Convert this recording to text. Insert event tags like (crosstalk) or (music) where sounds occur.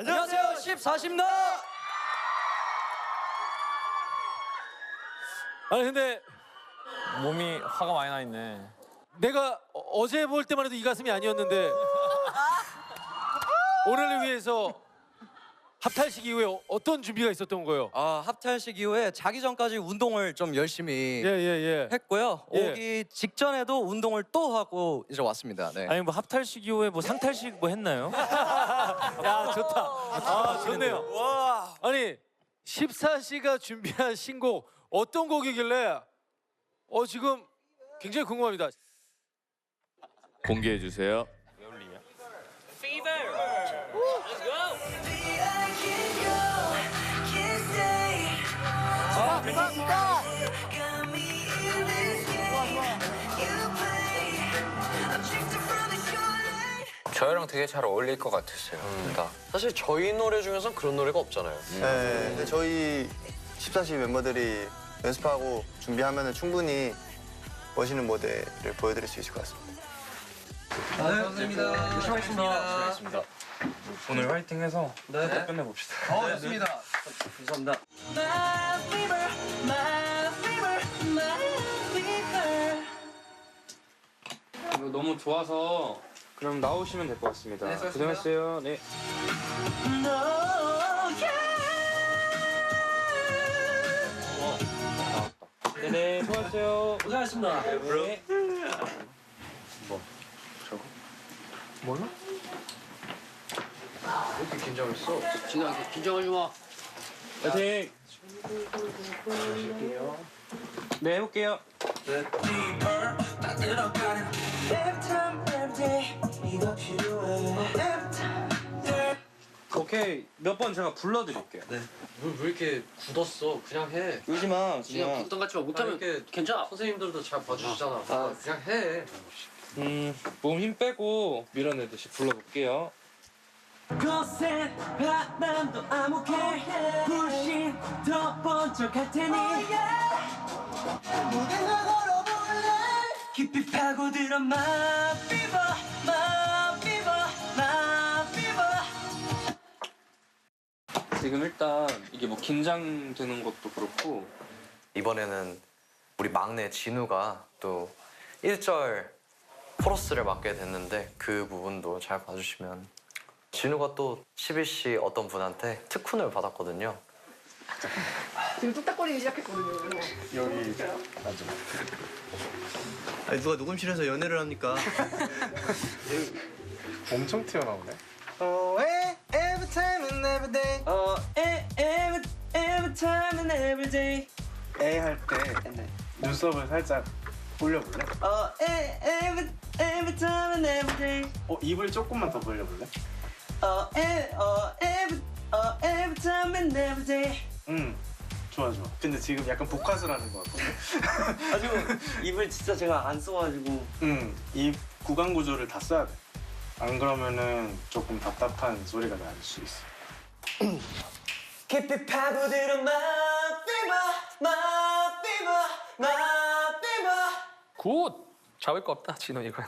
안녕하세요 14십니다 아니 근데 몸이 화가 많이 나 있네. 내가 어- 어제 볼 때만 해도 이 가슴이 아니었는데 (laughs) 오늘을 위해서 합탈식 이후에 어- 어떤 준비가 있었던 거예요? 아 합탈식 이후에 자기 전까지 운동을 좀 열심히 예 예 예. 했고요 예. 오기 직전에도 운동을 또 하고 이제 왔습니다 네. 아니 뭐 합탈식 이후에 뭐 상탈식 뭐 했나요? (laughs) 야 좋다. 아 좋네요. 와. 아니 14시가 준비한 신곡 어떤 곡이길래 어 지금 굉장히 궁금합니다. 공개해 주세요. 저희랑 되게 잘 어울릴 것 같았어요. 그러니까 사실 저희 노래 중에선 그런 노래가 없잖아요. 네, 근데 저희 14시 멤버들이 연습하고 준비하면 충분히 멋있는 무대를 보여드릴 수 있을 것 같습니다. 감사합니다 오늘 화이팅해서 네. 끝내봅시다. 어 좋습니다 감사합니다 이거 너무 좋아서 그럼 나오시면 될 것 같습니다. 고생하셨어요. 네. 네네, 수고하셨어요. 고생하셨습니다 네. 파이팅! 네, 해볼게요. 오케이, 몇 번 제가 불러드릴게요. 왜, 왜 이렇게 굳었어? 그냥 해. 울지 마, 그냥 붙던 같이 못하면 괜찮아. 선생님들도 잘 봐주시잖아. 아, 그냥 해. 음, 몸 힘 빼고 밀어내듯이 불러볼게요. 거센 바람도 암흑해 불신 더 번쩍할 테니 무대 나 걸어볼래 깊이 파고들어 fever my 지금 일단 이게 뭐 긴장되는 것도 그렇고 이번에는 우리 막내 진우가 또 1절 코러스를 맡게 됐는데 그 부분도 잘 봐주시면 진우가 또 11시 어떤 분한테 특훈을 받았거든요. 지금 뚝딱거리기 시작했거든요. 아니 누가 녹음실에서 연애를 합니까? (laughs) 엄청 튀어나오네. 어 every time and every day 어 every every time and every day A 할때 눈썹을 살짝 올려볼래? 어 every every time and every day 어 입을 조금만 더 벌려볼래? 어 every 어 every 어 every time and every day 응. 좋아 좋아. 근데 지금 약간 복화술 하는 것 같거든 아 지금 입을 진짜 제가 안 써가지고. 응입 구강 구조를 다 써야 돼안 그러면은 조금 답답한 소리가 날 수 있어 (clears throat) 깊이 파고들어 fever my fever 굿! 잡을 거 없다, 진우 이건.